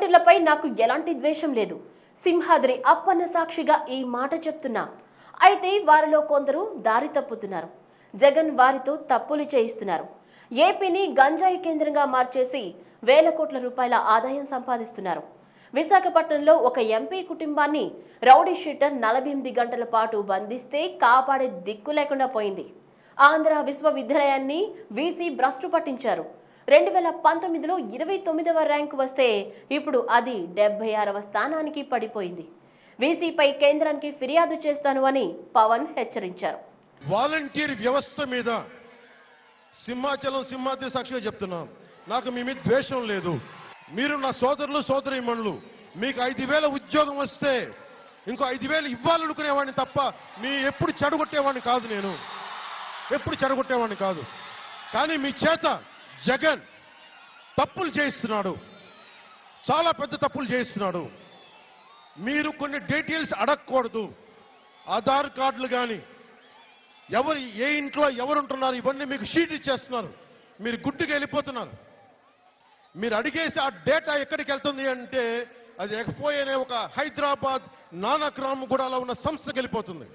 వాలంటీర్లపై నాకు ఎలాంటి ద్వేషం లేదు. సింహాద్రి అప్పన్న సాక్షిగా ఈ మాట చెప్తున్నా. అయితే వారిలో కొందరు దారి తప్పుతున్నారు. జగన్ వారితో తప్పులు చేయిస్తున్నారు. ఏపీని గంజాయి కేంద్రంగా మార్చేసి వేల కోట్ల రూపాయల ఆదాయం సంపాదిస్తున్నారు. విశాఖపట్నంలో ఒక ఎంపీ కుటుంబాన్ని రౌడీ షీటర్ నలభై ఎనిమిది గంటల పాటు బంధిస్తే కాపాడే దిక్కు లేకుండా పోయింది. ఆంధ్ర విశ్వవిద్యాలయాన్ని వీసీ భ్రష్టు పట్టించారు. రెండు వేల పంతొమ్మిదిలో ఇరవై తొమ్మిదవ ర్యాంకు వస్తే ఇప్పుడు అది డెబ్బై ఆరవ స్థానానికి పడిపోయింది. వీసీపై కేంద్రానికి ఫిర్యాదు చేస్తాను అని పవన్ హెచ్చరించారు. వాలంటీర్ వ్యవస్థ మీద సింహాచలం సింహాద్రి సాక్షిగా చెప్తున్నాను. నాకు మీ మీద ద్వేషం లేదు. మీరు నా సోదరులు సోదరిమణులు మీకు ఐదు వేల ఉద్యోగం వస్తే ఇంకో ఐదు వేలు ఇవ్వాలనుకునేవాడిని తప్ప మీ ఎప్పుడు చెడగొట్టేవాడిని కాదు నేను. ఎప్పుడు చెడగొట్టేవాడిని కాదు. కానీ మీ చేత జగన్ తప్పులు చేయిస్తున్నాడు. చాలా పెద్ద తప్పులు చేయిస్తున్నాడు. మీరు కొన్ని డీటెయిల్స్ అడగకూడదు. ఆధార్ కార్డులు కానీ ఎవరు ఏ ఇంట్లో ఎవరు ఉంటున్నారు ఇవన్నీ మీకు షీట్ ఇచ్చేస్తున్నారు. మీరు గుడ్డుకి వెళ్ళిపోతున్నారు. మీరు అడిగేసి ఆ డేటా ఎక్కడికి వెళ్తుంది అంటే అది ఎక్ఫోయ్ ఒక హైదరాబాద్ నానక్రామ్ గూడాలో ఉన్న సంస్థకి వెళ్ళిపోతుంది.